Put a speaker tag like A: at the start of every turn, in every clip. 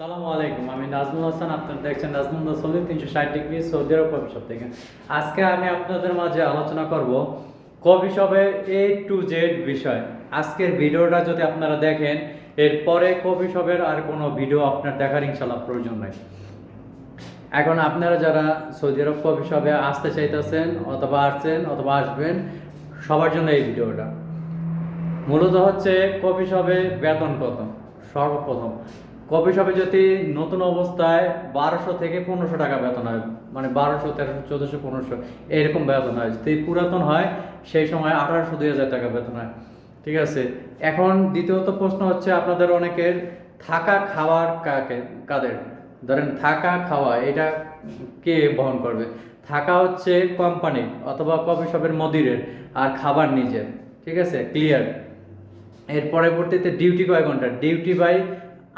A: সালামু আলাইকুম, আমি নাজমুল হাসান, আপনারা দেখছেন নাজমুল তিনশো ষাট degree Saudi Arab coffee shop থেকে। আজকে আমি আপনাদের মাঝে আলোচনা করব কফি শপের এ টু জেড বিষয়। আজকের ভিডিওটা যদি আপনারা দেখেন, এরপরে কফি শপের আর কোনো ভিডিও আপনার দেখার ইনশাল্লাহ প্রয়োজন নাই। এখন আপনারা যারা সৌদি আরব কফি শপে আসতে চাইতেছেন, অথবা আসছেন, অথবা আসবেন, সবার জন্য এই ভিডিওটা। মূলত হচ্ছে কফি শপে বেতন কত? সর্বপ্রথম। কফি শপে যদি নতুন অবস্থায় বারোশো থেকে পনেরোশো টাকা বেতন হয় মানে বারোশো, তেরোশো, চোদ্দোশো, পনেরোশো, এরকম বেতন হয়। যদি পুরাতন হয়, সেই সময় আঠারোশো, দুই হাজার টাকা বেতন হয়। ঠিক আছে? এখন দ্বিতীয়ত প্রশ্ন হচ্ছে আপনাদের অনেকের থাকা খাওয়ার কাকে, কাদের? ধরেন থাকা খাওয়া, এটা কে বহন করবে? থাকা হচ্ছে কোম্পানি অথবা কফি শপের মদিরের আর খাবার নিজের। ঠিক আছে? ক্লিয়ার এর পরবর্তীতে ডিউটি কয় ঘণ্টা? ডিউটি বাই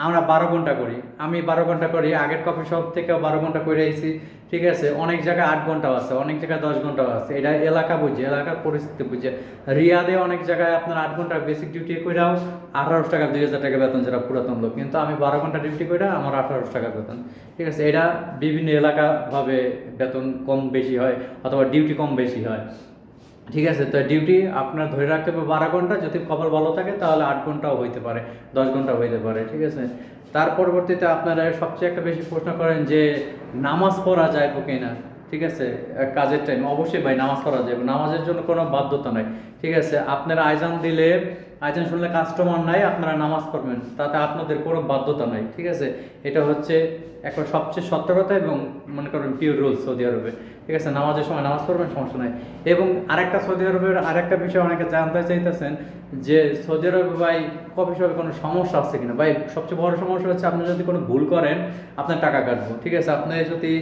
A: আমরা বারো ঘণ্টা করি। আমি বারো ঘণ্টা করি, আগের কফি শপ থেকেও বারো ঘণ্টা করে আইছি। ঠিক আছে, অনেক জায়গায় আট ঘন্টাও আছে, অনেক জায়গায় দশ ঘন্টাও আছে। এটা এলাকা বুঝে, এলাকার পরিস্থিতি বুঝে। রিয়াদে অনেক জায়গায় আপনার আট ঘণ্টা বেসিক ডিউটি করেও আঠারোশো টাকা, দুই হাজার টাকা বেতন যারা পুরাতন লোক। কিন্তু আমি বারো ঘণ্টা ডিউটি করে আমার আঠারোশো টাকা বেতন। ঠিক আছে, এটা বিভিন্ন এলাকাভাবে বেতন কম বেশি হয়, অথবা ডিউটি কম বেশি হয়। ঠিক আছে? তো ডিউটি আপনার ধরে রাখতে হবে বারো ঘণ্টা। যদি কপাল ভালো থাকে, তাহলে আট ঘন্টাও হইতে পারে, দশ ঘণ্টা হইতে পারে, ঠিক আছে? তার পরবর্তীতে আপনারা সবচেয়ে একটা বেশি প্রশ্ন করেন যে, নামাজ পড়া যায় কি না? ঠিক আছে? কাজের টাইম অবশ্যই ভাই, নামাজ পড়া যায়। নামাজের জন্য কোনো বাধ্যতা নাই। ঠিক আছে? আপনারা আয়জান দিলে আইজান শুনলে কাস্টমার নাই, আপনারা নামাজ পড়বেন। তাতে আপনাদের কোনো বাধ্যতা নাই, ঠিক আছে? এটা হচ্ছে একটা সবচেয়ে সত্যকতা এবং মনে করেন পিওর রুল সৌদি আরবে, ঠিক আছে? নামাজের সময় নামাজ পড়বেন, সমস্যা নাই। এবং আরেকটা সৌদি আরবের আরেকটা বিষয় অনেকে জানতে চাইতেছেন যে, সৌদি আরবে ভাই কফি শপে কোনো সমস্যা আছে কিনা? ভাই, সবচেয়ে বড় সমস্যা হচ্ছে আপনি যদি কোনো ভুল করেন, আপনার টাকা কাটবো, ঠিক আছে? আপনি যদি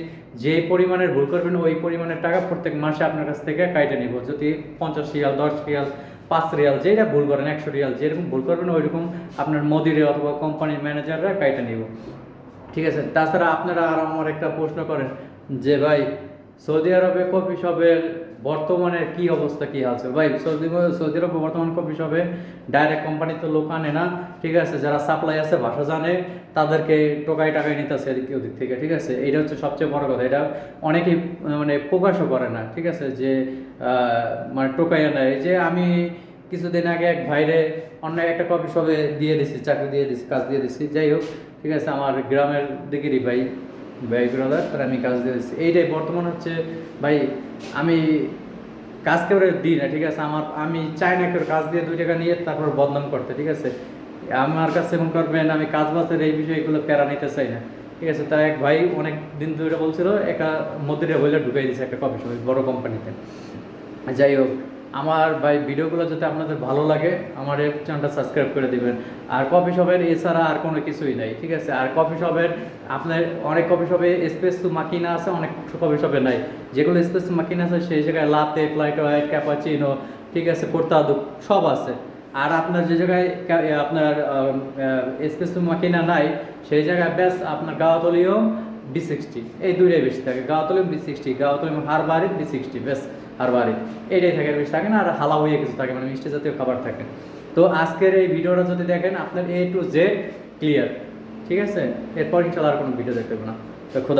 A: যে পরিমাণের ভুল করবেন, ওই পরিমাণের টাকা প্রত্যেক মাসে আপনার কাছ থেকে কাইটে নিব। যদি পঞ্চাশ রিয়াল, দশ রিয়াল পাঁচ রিয়াল যেটা ভুল করেন, একশো রিয়াল যেরকম ভুল করবেন, ওইরকম আপনার মদিরে অথবা কোম্পানির ম্যানেজাররা কাইটা নিব। ঠিক আছে? তাছাড়া আপনারা আর আমার একটা প্রশ্ন করেন যে, ভাই সৌদি আরবে কফি শপের বর্তমানে কি অবস্থা, কি আছে ভাই, সৌদি সৌদি আরবে বর্তমান কফি শপে ডাইরেক্ট কোম্পানি তো লোক আনে না, ঠিক আছে? যারা সাপ্লাই আছে ভাষা জানে, তাদেরকে টোকাই টাকাই নিতেছে এদিক ওদিক থেকে, ঠিক আছে? এটা হচ্ছে সবচেয়ে বড় কথা। এটা অনেকেই মানে প্রকাশও করে না, ঠিক আছে? যে মানে টোকাইয়া নেয় যে আমি কিছুদিন আগে এক ভাইরে অন্য একটা কফি শপে দিয়ে দিছি, চাকরি দিয়ে দিছি, কাজ দিয়ে দিছি, যাই হোক, ঠিক আছে? আমার গ্রামের দিকেরই ভাই। ভাই ব্রাদার তার আমি কাজ দিয়ে দিচ্ছি। এইটাই, বর্তমান হচ্ছে, ভাই, আমি কাজ করে দিই না, ঠিক আছে? আমার, আমি চাই না কেউ কাজ দিয়ে দুই টাকা নিয়ে তারপর বদনাম করতে, ঠিক আছে? আমার কাছে এমন করবেন, আমি কাজ বাসের এই বিষয়গুলো প্যারা নিতে চাই না, ঠিক আছে? তাই এক ভাই অনেক দিন ধরে বলছিল একটা মধ্যে বইলে ঢুকাই দিয়েছে একটা কফি বড় কোম্পানিতে। যাই হোক আমার ভাই ভিডিওগুলো যাতে আপনাদের ভালো লাগে, আমার এই চ্যানেলটা সাবস্ক্রাইব করে দিবেন। আর কফি শপের এছাড়া আর কোনো কিছুই নাই, ঠিক আছে? আর কফি শপের আপনার অনেক কফি শপে স্পেস তো মাকিনা আছে, অনেক কফি শপে নাই। যেগুলো স্পেস মাকিনা আছে, সেই জায়গায় লাতে ফ্লাইট হোয়াইট ক্যাপাচিনো ঠিক আছে? কোর্তা কোর্তাদু সব আছে। আর আপনার যে জায়গায় আপনার স্পেস মাকিনা নাই, সেই জায়গায় ব্যাস আপনার গাওয়াতলীয় বি সিক্সটি এই দুইটাই বেশি থাকে। গাওয়াতলিম বি সিক্সটি গাওয়াতলিম হারবারিক বি সিক্সটি বেশ হারবারিক এইটাই থাকে, বেশি থাকে না, আর হালা হয়ে কিছু থাকে মানে মিষ্টি জাতীয় খাবার থাকে। তো আজকের এই ভিডিওটা যদি দেখেন, আপনার এ টু জেড ক্লিয়ার ঠিক আছে? এরপর ইনশাল্লাহ আর কোনো ভিডিও দেখতে না। তো খোদা